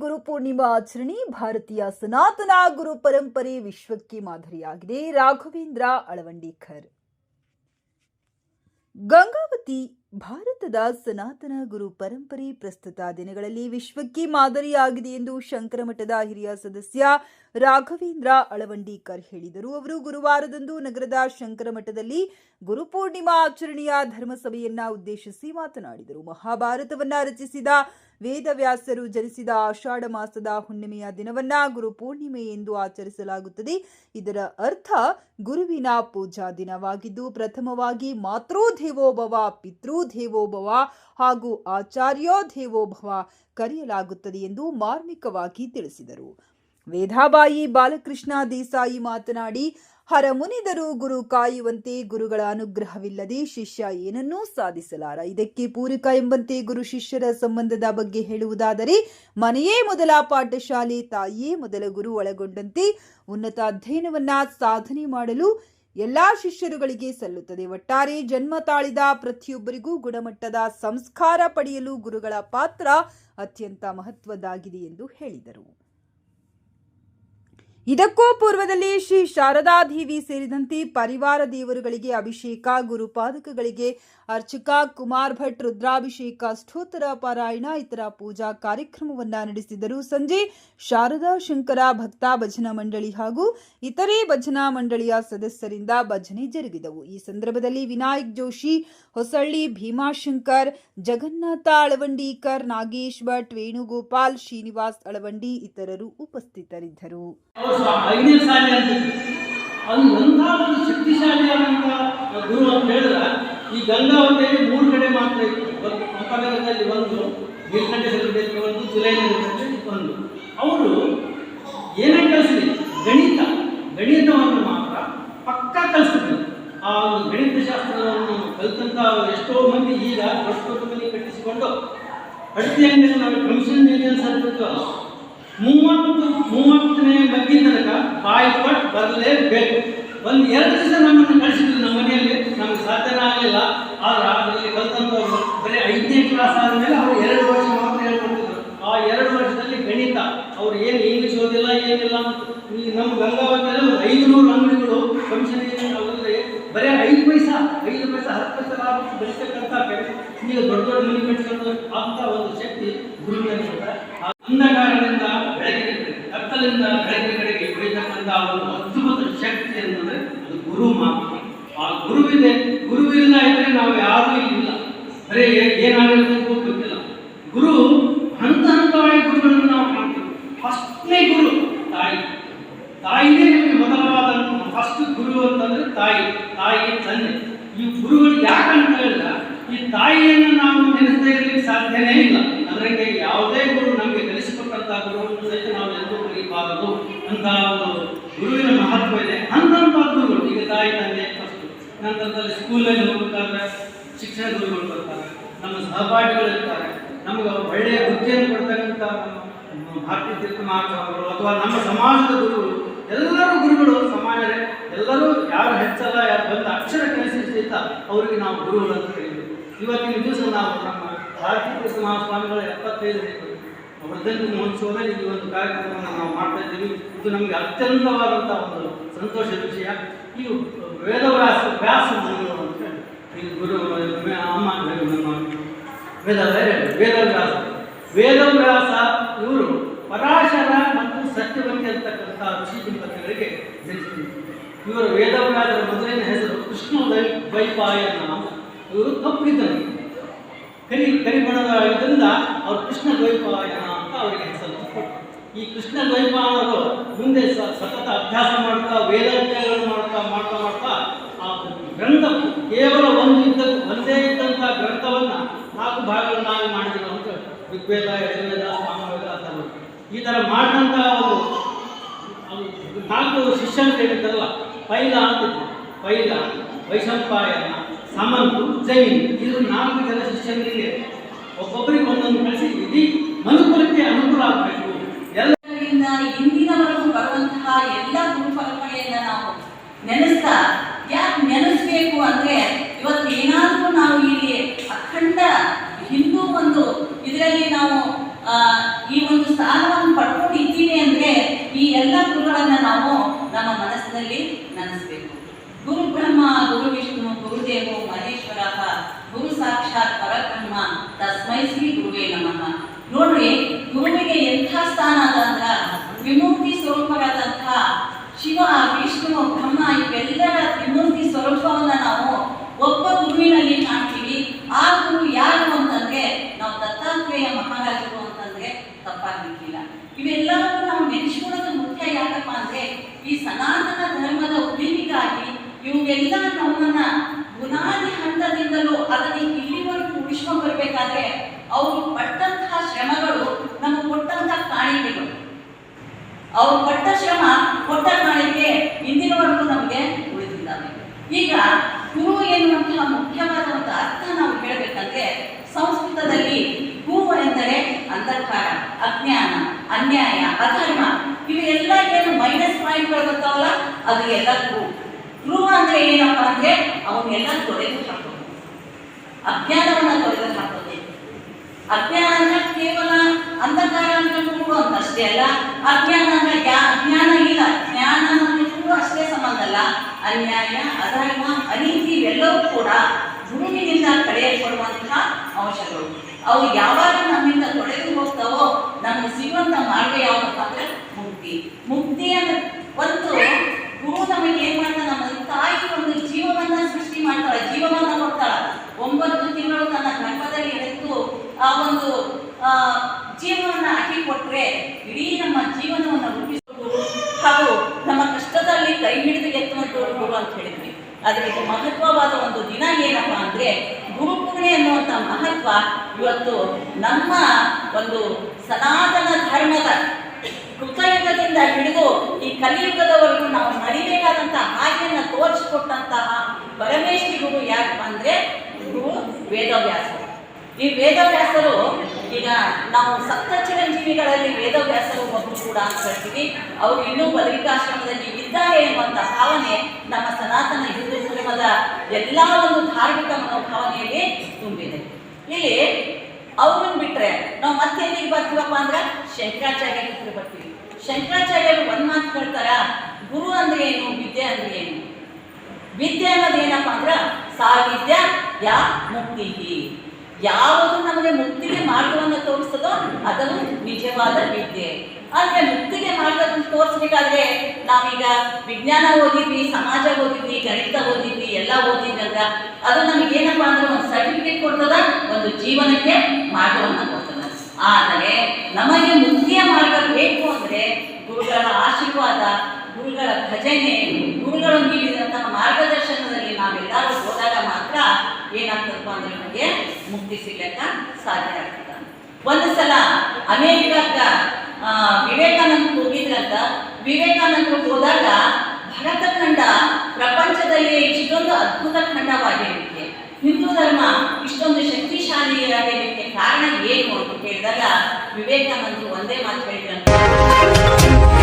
ಗುರು ಪೂರ್ಣಿಮಾ ಆಚರಣೆ ಭಾರತೀಯ ಸನಾತನ ಗುರು ಪರಂಪರೆ ವಿಶ್ವಕ್ಕೆ ಮಾದರಿಯಾಗಿದೆ. ರಾಘವೇಂದ್ರ ಅಳವಂಡೀಕರ್. ಗಂಗಾವತಿ ಭಾರತದ ಸನಾತನ ಗುರು ಪರಂಪರೆ ಪ್ರಸ್ತುತ ದಿನಗಳಲ್ಲಿ ವಿಶ್ವಕ್ಕೆ ಮಾದರಿಯಾಗಿದೆ ಎಂದು ಶಂಕರಮಠದ ಹಿರಿಯ ಸದಸ್ಯ ರಾಘವೇಂದ್ರ ಅಳವಂಡೀಕರ್ ಹೇಳಿದರು. ಅವರು ಗುರುವಾರದಂದು ನಗರದ ಶಂಕರಮಠದಲ್ಲಿ ಗುರುಪೂರ್ಣಿಮಾ ಆಚರಣೆಯ ಧರ್ಮಸಭೆಯನ್ನ ಉದ್ದೇಶಿಸಿ ಮಾತನಾಡಿದರು. ಮಹಾಭಾರತವನ್ನ ರಚಿಸಿದ ವೇದವ್ಯಾಸರು ಜನಿಸಿದ ಆಷಾಢ ಮಾಸದ ಹುಣ್ಣಿಮೆಯ ದಿನವನ್ನ ಗುರು ಪೂರ್ಣಿಮೆ ಎಂದು ಆಚರಿಸಲಾಗುತ್ತದೆ. ಇದರ ಅರ್ಥ ಗುರುವಿನ ಪೂಜಾ ದಿನವಾಗಿದ್ದು, ಪ್ರಥಮವಾಗಿ ಮಾತೃ ದೇವೋಭವ ಪಿತೃ ದೇವೋಭವ ಹಾಗೂ ಆಚಾರ್ಯೋ ದೇವೋಭವ ಕರೆಯಲಾಗುತ್ತದೆ ಎಂದು ಮಾರ್ಮಿಕವಾಗಿ ತಿಳಿಸಿದರು. ವೇದಾಬಾಯಿ ಬಾಲಕೃಷ್ಣ ದೇಸಾಯಿ ಮಾತನಾಡಿ ಹರಮುನಿದರು ಗುರು ಕಾಯುವಂತೆ ಗುರುಗಳ ಅನುಗ್ರಹವಿಲ್ಲದೆ ಶಿಷ್ಯ ಏನನ್ನೂ ಸಾಧಿಸಲಾರ. ಇದಕ್ಕೆ ಪೂರಕ ಎಂಬಂತೆ ಗುರು ಶಿಷ್ಯರ ಸಂಬಂಧದ ಬಗ್ಗೆ ಹೇಳುವುದಾದರೆ, ಮನೆಯೇ ಮೊದಲ ಪಾಠಶಾಲೆ, ತಾಯಿಯೇ ಮೊದಲ ಗುರು ಒಳಗೊಂಡಂತೆ ಉನ್ನತ ಅಧ್ಯಯನವನ್ನ ಸಾಧನೆ ಮಾಡಲು ಎಲ್ಲಾ ಶಿಷ್ಯರುಗಳಿಗೆ ಸಲ್ಲುತ್ತದೆ. ಒಟ್ಟಾರೆ ಜನ್ಮ ತಾಳಿದ ಪ್ರತಿಯೊಬ್ಬರಿಗೂ ಗುಣಮಟ್ಟದ ಸಂಸ್ಕಾರ ಪಡೆಯಲು ಗುರುಗಳ ಪಾತ್ರ ಅತ್ಯಂತ ಮಹತ್ವದ್ದಾಗಿದೆ ಎಂದು ಹೇಳಿದರು. ಇದಕ್ಕೂ ಪೂರ್ವದಲ್ಲಿ ಶ್ರೀ ಶಾರದಾದೇವಿ ಸೇರಿದಂತೆ ಪರಿವಾರ ದೇವರುಗಳಿಗೆ ಅಭಿಷೇಕ ಗುರುಪಾದಕಗಳಿಗೆ ಅರ್ಚಕ, ಕುಮಾರ್ ಭಟ್, ರುದ್ರಾಭಿಷೇಕ, ಸ್ತೋತ್ರ ಪಾರಾಯಣ, ಇತರ ಪೂಜಾ ಕಾರ್ಯಕ್ರಮವನ್ನ ನಡೆಸಿದರು. ಸಂಜೆ ಶಾರದಾ ಶಂಕರ ಭಕ್ತ ಭಜನಾ ಮಂಡಳಿ ಹಾಗೂ ಇತರೆ ಭಜನಾ ಮಂಡಳಿಯ ಸದಸ್ಯರಿಂದ ಭಜನೆ ಜರುಗಿದವು. ಈ ಸಂದರ್ಭದಲ್ಲಿ ವಿನಾಯಕ್ ಜೋಶಿ, ಹೊಸಳ್ಳಿ ಭೀಮಾಶಂಕರ್, ಜಗನ್ನಾಥ ಅಳವಂಡೀಕರ್, ನಾಗೇಶ್ ಭಟ್, ವೇಣುಗೋಪಾಲ್, ಶ್ರೀನಿವಾಸ್ ಅಳವಂಡಿ ಇತರರು ಉಪಸ್ಥಿತರಿದ್ದರು. ಶಕ್ತಿಶಾಲಿಯಾದಂಥ ಗುರು ಅಂತ ಹೇಳಿದ್ರೆ ಈ ಗಂಗಾವತಿಯಲ್ಲಿ ಮೂರು ಕಡೆ ಮಾತ್ರ ಇತ್ತು. ಒಂದು ಪಂಪನಗರದಲ್ಲಿ ಒಂದು ನೀಲಕಂಠೇಶ್ವರ ಒಂದು ತುಲೈನಗರದಲ್ಲಿ ಒಂದು. ಅವರು ಏನೇ ಕಲಿಸಲಿ ಗಣಿತ, ಗಣಿತವನ್ನು ಮಾತ್ರ ಪಕ್ಕ ಕಲಿಸಿದ್ರು. ಆ ಒಂದು ಗಣಿತ ಶಾಸ್ತ್ರವನ್ನು ಕಲಿತಂತ ಎಷ್ಟೋ ಮಂದಿ ಈಗ ಪ್ರಸ್ತುತದಲ್ಲಿ ಕಟ್ಟಿಸಿಕೊಂಡು ಅಡುಗೆ ಅಂಗಡಿಯಲ್ಲಿ ನಾವು ಕಮಿಷನ್ ಏಜೆನ್ಸ್ ಅಂತ ಮೂವತ್ತು, ಮೂವತ್ತನೇ ಬಗ್ಗೆ ತನಕ ಬಾಯ್ ಕೊಟ್ಟು ಬರಲೇಬೇಕು. ಒಂದು ಎರಡು ದಿವಸ ನಮ್ಮನ್ನು ಕಳಿಸಿದ್ರು ನಮ್ಮ ಮನೆಯಲ್ಲಿ. ನಮ್ಗೆ ಸಾಧ್ಯನೇ ಆಗಲಿಲ್ಲ. ಆದ್ರೆ ಅದರಲ್ಲಿ ಕಲ್ತಂಥವ್ರು ಬರೀ ಐದನೇ ಕ್ಲಾಸ್ ಆದಮೇಲೆ ಅವರು ಎರಡು ವರ್ಷ ಮಾತ್ರ ಹೇಳ್ಕೊಡ್ತಿದ್ರು ಆ ಎರಡು ವರ್ಷದಲ್ಲಿ ಗಣಿತ. ಅವ್ರು ಏನು ಇಂಗ್ಲೀಷ್ ಓದಿಲ್ಲ, ಏನಿಲ್ಲ. ಈ ನಮ್ಮ ಗಂಗಾವತಿಯಲ್ಲಿ ಒಂದು ಐದುನೂರು ಅಂಗಡಿಗಳು ಕಮಿಷನ್ ಅವರಲ್ಲಿ ಬರೀ ಐದು ಪೈಸಾ ಐದು ಪೈಸಾ, ಹತ್ತು ಪೈಸಾ ಲಾಭ ಬೆಳೆಸ್ತಕ್ಕಂಥ ನೀವು ದೊಡ್ಡ ದೊಡ್ಡ ಮನೆ ಕಟ್ಟಿಸ್ಕೊಂಡು ಅಂತ ಒಂದು ಶಕ್ತಿ ಗುರುವಿನಲ್ಲಿ ಅಂದ ಕಾರಣದಿಂದ ಬೆಳಗ್ಗೆ ಕತ್ತಲಿಂದ ಬೆಳಕಿನ ಕಡೆಗೆ ಬೆಳೀತಕ್ಕಂಥ ಒಂದು ಅದ್ಭುತ ಶಕ್ತಿ ಅಂತಂದ್ರೆ ಅದು ಗುರು ಮಾತ್ರ. ಆ ಗುರುವಿದೆ, ಗುರುವಿಲ್ಲ ಇದ್ರೆ ನಾವು ಯಾರು ಇಲ್ಲ ಬರೀ ಏನಾಗಬೇಕು ಗೊತ್ತಿಲ್ಲ. ಗುರು ಹಂತ ಹಂತವಾಗಿ ಗುರುಗಳನ್ನು ನಾವು ಕಾಣ್ತೀವಿ. ಫಸ್ಟ್ನೇ ಗುರು ತಾಯಿ. ತಾಯಿನೇ ನಿಮಗೆ ಮೊದಲವಾದ ಫಸ್ಟ್ ಗುರು ಅಂತಂದ್ರೆ ತಾಯಿ ತಾಯಿ ತಂದೆ. ಈ ಗುರುಗಳು ಯಾಕಂತ ಹೇಳಿದ್ರೆ, ಈ ತಾಯಿಯನ್ನು ನಾವು ನೆನೆಸದೇ ಇರಲಿಕ್ಕೆ ಸಾಧ್ಯನೇ ಇಲ್ಲ. ಅದರಂಗೆ ಯಾವುದೇ ಗುರು ನಮಗೆ ಕಲಿಸಿಕೊಟ್ಟಂತಹ ಗುರುವನ್ನು ಸಹಿತ ನಾವು ಎಂದೂ ಕಲಿಬಾರದು ಅಂತ ಒಂದು ಗುರುವಿನ ಮಹತ್ವ ಇದೆ. ಅಂತ ಫಸ್ಟ್ ನಂತರದಲ್ಲಿ ಸ್ಕೂಲಲ್ಲಿ ಹೋಗ್ಬೇಕಾದ್ರೆ ಶಿಕ್ಷಣ ಗುರುಗಳು ಬರ್ತಾರೆ. ನಮ್ಮ ಸಹಪಾಠಿಗಳು ಇರ್ತಾರೆ. ನಮಗೆ ಒಳ್ಳೆಯ ಬುದ್ಧಿಯನ್ನು ಕೊಡ್ತಕ್ಕಂಥ ಭಾರತೀಯ ತೀರ್ಥ ಅಥವಾ ನಮ್ಮ ಸಮಾಜದ ಗುರುಗಳು, ಎಲ್ಲರೂ ಗುರುಗಳು, ಸಮಾಜರೇ, ಎಲ್ಲರೂ ಯಾರು ಹೆಚ್ಚಲ್ಲ, ಯಾರು ಬಂದ ಅಕ್ಷರ ಕಲಿಸಿ ಸಹಿತ ಅವರಿಗೆ ನಾವು ಗುರುಗಳು ಅಂತ ಕರೀತೀವಿ ಇವತ್ತಿನ ದಿವಸ ನಾವು ನಮ್ಮ ಭಾರತೀಯ ತೀರ್ಥ ಮಹಾಸ್ವಾಮಿಗಳ ಎಪ್ಪತ್ತೈದು ವರ್ಧಂತಿ ಮಹೋತ್ಸವದಲ್ಲಿ ಈ ಒಂದು ಕಾರ್ಯಕ್ರಮವನ್ನು ನಾವು ಮಾಡ್ತಾ ಇದ್ದೀವಿ. ಇದು ನಮಗೆ ಅತ್ಯಂತವಾದಂಥ ಒಂದು ಸಂತೋಷದ ವಿಷಯ. ಈ ವೇದವ್ಯಾಸ ವ್ಯಾಸ ಅಂತ ಗುರು ಅಮ್ಮ ವೇದ ಬೇರೆ ವೇದವ್ಯಾಸ ವೇದವ್ಯಾಸ ಇವರು ಪರಾಶರ ಮತ್ತು ಸತ್ಯವಂತಿ ಅಂತಕ್ಕಂಥ ಋಷಿ ದಂಪತಿಗಳಿಗೆ ಜನಿಸಿದರು ಇವರು ವೇದವ್ಯಾಸರ ಮೊದಲಿನ ಹೆಸರು ಕೃಷ್ಣ ದ್ವೈಪಾಯನ ಅಂತ ಇವರು ತಪ್ಪಿದ್ದರು. ಕರಿ ಕರಿಬಣದ ಇದರಿಂದ ಅವರು ಕೃಷ್ಣ ದ್ವೈಪಾಯನ ಅಂತ ಅವರಿಗೆ ಹೆಸರು. ಈ ಕೃಷ್ಣ ದ್ವೈಪಾಯನರು ಮುಂದೆ ಸತತ ಅಭ್ಯಾಸ ಮಾಡ್ತಾ ವೇದಾಧ್ಯಯನಗಳು ಮಾಡ್ತಾ ಮಾಡ್ತಾ ಮಾಡ್ತಾ, ಆ ಗ್ರಂಥ ಕೇವಲ ಒಂದು ಇದ್ದ, ಒಂದೇ ಇದ್ದಂಥ ಗ್ರಂಥವನ್ನು ನಾಲ್ಕು ಭಾಗಗಳನ್ನಾಗಿ ಮಾಡಿದ್ರು ಅಂತ ಋಗ್ವೇದ, ಯಜುರ್ವೇದ ಸಾಮವೇದ ಅಂತ. ಈ ಥರ ಮಾಡಿದಂಥ ಒಂದು ನಾಲ್ಕು ಶಿಷ್ಯರು ಹೇಳಿದ್ದಲ್ಲ ಪೈಲ ಅಂತಿದ್ರು ಪೈಲ, ವೈಶಂಪಾಯನ, ಸಮಂತು, ಜೈನ್ ಇದು ನಾಲ್ಕು ಜನ ಶಿಷ್ಯನಿಗೆ ಒಬ್ಬೊಬ್ಬರಿಗೆ ಒಂದೊಂದು ಕಳಿಸಿ, ಇಡೀ ಮನುಕುಲಕ್ಕೆ ಅನುಕೂಲ ಆಗಬೇಕು ಎಲ್ಲ ಇದರಿಂದ ಇಂದಿನವರೆಗೂ ಬರುವಂತಹ ಎಲ್ಲ ಗುರು ಪರಂಪರೆಯನ್ನ ನಾವು ನೆನೆಸ್ತಾ ಯಾಕೆ ನೆನೆಸ್ಬೇಕು ಅಂದ್ರೆ ಇವತ್ತು ಏನಾದರೂ ನಾವು ಇಲ್ಲಿ ಅಖಂಡ ಹಿಂದೂ ಒಂದು ಇದರಲ್ಲಿ ನಾವು ಆ, ಈ ಒಂದು ಸ್ಥಾನವನ್ನು ಗುರುಗಳನ್ನ ನಾವು ನಮ್ಮ ಮನಸ್ಸಿನಲ್ಲಿ ನೆನೆಸಬೇಕು. ಗುರು ಬ್ರಹ್ಮ, ಗುರು ವಿಷ್ಣು ಗುರುದೇವೋ ಮಹೇಶ್ವರ, ಗುರು ಸಾಕ್ಷಾತ್ ಪರಬ್ರಹ್ಮ, ತಸ್ಮೈ ಶ್ರೀ ಗುರುವೇ ನಮಃ. ನೋಡ್ರಿ, ಗುರುವಿಗೆ ಎಂಥ ಸ್ಥಾನ ಅದ ಅಂದ್ರ ವಿಮುಕ್ತಿ ಸ್ವರೂಪರಾದಂಥ ಶಿವ ವಿಷ್ಣು ಬ್ರಹ್ಮ ಇವೆಲ್ಲರ ವಿಮೂರ್ತಿ ಸ್ವರೂಪವನ್ನ ನಾವು ಒಬ್ಬ ಗುರುವಿನಲ್ಲಿ ಕಾಣ್ತೀವಿ ಆ ಗುರು ಯಾರು ಅಂತಂದ್ರೆ ನಾವು ದತ್ತಾತ್ರೇಯ ಮಹಾರಾಜರು ಅಂತಂದ್ರೆ ತಪ್ಪಾಗ್ಲಿಕ್ಕಿಲ್ಲ ಇವೆಲ್ಲವನ್ನೂ ನಾವು ನೆನೆಸ್ಕೊಳ್ಳೋದು ಮುಖ್ಯ ಯಾಕಪ್ಪ ಅಂದ್ರೆ ಈ ಸನಾತನ ಧರ್ಮದ ಉಳಿವಿಗಾಗಿ ಇವೆಲ್ಲ ನಮ್ಮನ್ನ ಬುನಾದಿ ಹಂತದಿಂದಲೂ ಅದನ್ನು ಇಲ್ಲಿವರೆಗೂ ಉಳಿಸ್ಕೊಂಡು ಬರಬೇಕಾದ್ರೆ ಅವರು ಪಟ್ಟಂತಹ ಶ್ರಮಗಳು ನಮಗೆ ಕೊಟ್ಟಂತಹ ಕಾಣಿಕೆಗಳು. ಅವ್ರು ಪಟ್ಟ ಶ್ರಮ ಕೊಟ್ಟ ಕಾಣಿಕೆ ಇಂದಿನವರೆಗೂ ನಮಗೆ ಉಳಿದಿದ್ದಾವೆ ಈಗ ಗುರು ಎನ್ನುವಂತಹ ಮುಖ್ಯವಾದ ಒಂದು ಅರ್ಥ ನಾವು ಹೇಳಬೇಕಂದ್ರೆ ಸಂಸ್ಕೃತದಲ್ಲಿ ಹೂ ಎಂದರೆ ಅಂಧಕಾರ ಅಜ್ಞಾನ ಅನ್ಯಾಯ ಅಧರ್ಮ ಇವೆಲ್ಲ ಏನು ಮೈನಸ್ ಪಾಯಿಂಟ್ಗಳು ಬರ್ತಾವಲ್ಲ ಅದು ಎಲ್ಲ ಹೂ ಧ್ರುವ ಅಂದ್ರೆ ಏನಪ್ಪಾ ಅಂದ್ರೆ ಅವನ್ನೆಲ್ಲ ತೊಡೆದು ಹಾಕೋದು. ಅಜ್ಞಾನವನ್ನ ತೊಡೆದು ಹಾಕೋದು. ಅಜ್ಞಾನ ಅಂದ್ರೆ ಕೇವಲ ಅಂಧಕಾರ ಅಂತ ಅಂತ ಅಷ್ಟೇ ಅಲ್ಲ, ಅಜ್ಞಾನ ಅಂದ್ರೆ ಜ್ಞಾ- ಜ್ಞಾನ ಇಲ್ಲ. ಜ್ಞಾನ ಅನ್ನೋದಕ್ಕೂ ಅಷ್ಟೇ ಸಂಬಂಧ ಅಲ್ಲ. ಅನ್ಯಾಯ, ಅಧರ್ಮ, ಅನೀತಿ ಇವೆಲ್ಲವೂ ಕೂಡ ಗುರುವಿನಿಂದ ಕಳೆಯಲ್ಪಡುವಂತಹ ಅಂಶಗಳು. ಅವು ಯಾವಾಗ ನಮ್ಮಿಂದ ತೊಳೆದು ಹೋಗ್ತಾವೋ ನಮ್ಗೆ ಸಿಗುವಂತ ಮಾರ್ಗ ಯಾವ್ದಪ್ಪ ಅಂದ್ರೆ ಮುಕ್ತಿ ಮುಕ್ತಿ ಅಂದ್ರೆ ಒಂದು ಗುರು ನಮಗೆ ಏನ್ ಮಾಡ್ತಾನೆ ನಮ್ಮ ತಾಯಿ ಒಂದು ಜೀವವನ್ನ ಸೃಷ್ಟಿ ಮಾಡ್ತಾಳೆ ಜೀವವನ್ನ ಕೊಡ್ತಾಳ ಒಂಬತ್ತು ತಿಂಗಳು ತನ್ನ ಗರ್ಭದಲ್ಲಿ ಎಳೆದು ಆ ಒಂದು ಜೀವನವನ್ನು ಹಾಕಿ ಕೊಟ್ಟರೆ ಇಡೀ ನಮ್ಮ ಜೀವನವನ್ನ ರೂಪಿಸಿಕೊಂಡು ಹಾಗೂ ನಮ್ಮ ಕಷ್ಟದಲ್ಲಿ ಕೈ ಹಿಡಿದು ಎತ್ತುವಂತ ಗುರು ಅಂತ ಹೇಳಿದ್ವಿ. ಅದಕ್ಕೆ ಮಹತ್ವವಾದ ಒಂದು ದಿನ ಏನಪ್ಪಾ ಅಂದ್ರೆ ಗುರು ಪೂರ್ಣೆ ಅನ್ನುವಂಥ ಮಹತ್ವ ಇವತ್ತು ನಮ್ಮ ಒಂದು ಸನಾತನ ಧರ್ಮದ ಕೃತಯುಗದಿಂದ ಹಿಡಿದು ಈ ಕಲಿಯುಗದವರೆಗೂ ನಾವು ನಡಿಬೇಕಾದಂತಹ ಹಾದಿಯನ್ನ ತೋರಿಸಿಕೊಟ್ಟಂತಹ ಪರಮೇಶ್ವರಿ ಗುರು ಯಾಕಪ್ಪ ಅಂದ್ರೆ ಗುರು ವೇದವ್ಯಾಸರು. ಈ ವೇದವ್ಯಾಸರು ಈಗ ನಾವು ಸಪ್ತ ಚಿರಂಜೀವಿಗಳಲ್ಲಿ ವೇದವ್ಯಾಸರು ಒಬ್ಬರು ಕೂಡ ಅಂತ ಹೇಳ್ತೀವಿ. ಅವರು ಇನ್ನೂ ಬದರಿಕಾಶ್ರಮದಲ್ಲಿ ಇದ್ದಾರೆ ಎಂಬಂತ ಭಾವನೆ ನಮ್ಮ ಸನಾತನ ಹಿಂದೂ ಧರ್ಮದ ಎಲ್ಲ ಒಂದು ಧಾರ್ಮಿಕ ಮನೋಭಾವನೆಯಲ್ಲಿ ತುಂಬಿದೆ. ಇಲ್ಲಿ ಅವ್ರನ್ನ ಬಿಟ್ರೆ ನಾವು ಮತ್ತೆ ಎಲ್ಲಿಗೆ ಬರ್ತೀವಪ್ಪ ಅಂದ್ರೆ ಶಂಕರಾಚಾರ್ಯ ಹತ್ರ ಬರ್ತೀವಿ. ಶಂಕರಾಚಾರ್ಯರು ಒಂದ್ ಮಾತು ಹೇಳ್ತಾರ? ಗುರು ಅಂದ್ರೆ ಏನು, ವಿದ್ಯೆ ಅಂದ್ರೆ ಏನು? ವಿದ್ಯೆ ಅನ್ನೋದು ಏನಪ್ಪಾ ಅಂದ್ರೆ ಸಾ ವಿದ್ಯಾ ಯಾ ಮುಕ್ತಿ ಯಾವುದು ನಮಗೆ ಮುಕ್ತಿಗೆ ಮಾರ್ಗವನ್ನು ತೋರಿಸ್ತದೋ ಅದನ್ನು ನಿಜವಾದ ವಿದ್ಯೆ. ಅಂದ್ರೆ ಮುಕ್ತಿಗೆ ಮಾರ್ಗವನ್ನು ತೋರಿಸ್ಬೇಕಾದ್ರೆ ನಾವೀಗ ವಿಜ್ಞಾನ ಓದಿದ್ವಿ, ಸಮಾಜ ಓದಿದ್ವಿ, ಗಣಿತ ಓದಿದ್ವಿ, ಎಲ್ಲ ಓದಿದ್ದಲ್ಲ ಅದು ನಮಗೆ ಏನಪ್ಪಾ ಅಂದ್ರೆ ಒಂದು ಸರ್ಟಿಫಿಕೇಟ್ ಕೊಡ್ತದ, ಒಂದು ಜೀವನಕ್ಕೆ ಮಾರ್ಗವನ್ನು ಕೊಡ್ತದ. ಆದರೆ ನಮಗೆ ಮುಕ್ತಿಯ ಮಾರ್ಗ ಬೇಕು ಅಂದ್ರೆ ಗುರುಗಳ ಆಶೀರ್ವಾದ, ಗುರುಗಳ ಭಜನೆ ಗುರುಗಳು ನೀಡಿದಂತಹ ಮಾರ್ಗದರ್ಶನದಲ್ಲಿ ನಾವೆಲ್ಲರೂ ಹೋದಾಗ ಮಾತ್ರ ಏನಾಗ್ತದಪ್ಪ ಅಂದ್ರೆ ನಮಗೆ ಮುಕ್ತಿ ಸಿಗ್ಲಕ್ಕ ಸಾಧ್ಯ ಆಗ್ತದ. ಒಂದು ಸಲ ಅಮೇರಿಕಾಗ ವಿವೇಕಾನಂದ ಹೋಗಿದ್ರಂತ, ವಿವೇಕಾನಂದರು ಹೋದಾಗ ಭರತ ಖಂಡ ಪ್ರಪಂಚದಲ್ಲಿ ಇಷ್ಟೊಂದು ಅದ್ಭುತ ಖಂಡವಾಗಿರಲಿಕ್ಕೆ, ಹಿಂದೂ ಧರ್ಮ ಇಷ್ಟೊಂದು ಶಕ್ತಿಶಾಲಿಯಾಗಿರಲಿಕ್ಕೆ ಕಾರಣ ಏನು ಅಂತ ಕೇಳಿದಾಗ ವಿವೇಕಾನಂದರು ಒಂದೇ ಮಾತು ಹೇಳಿದ್ರಂತೆ.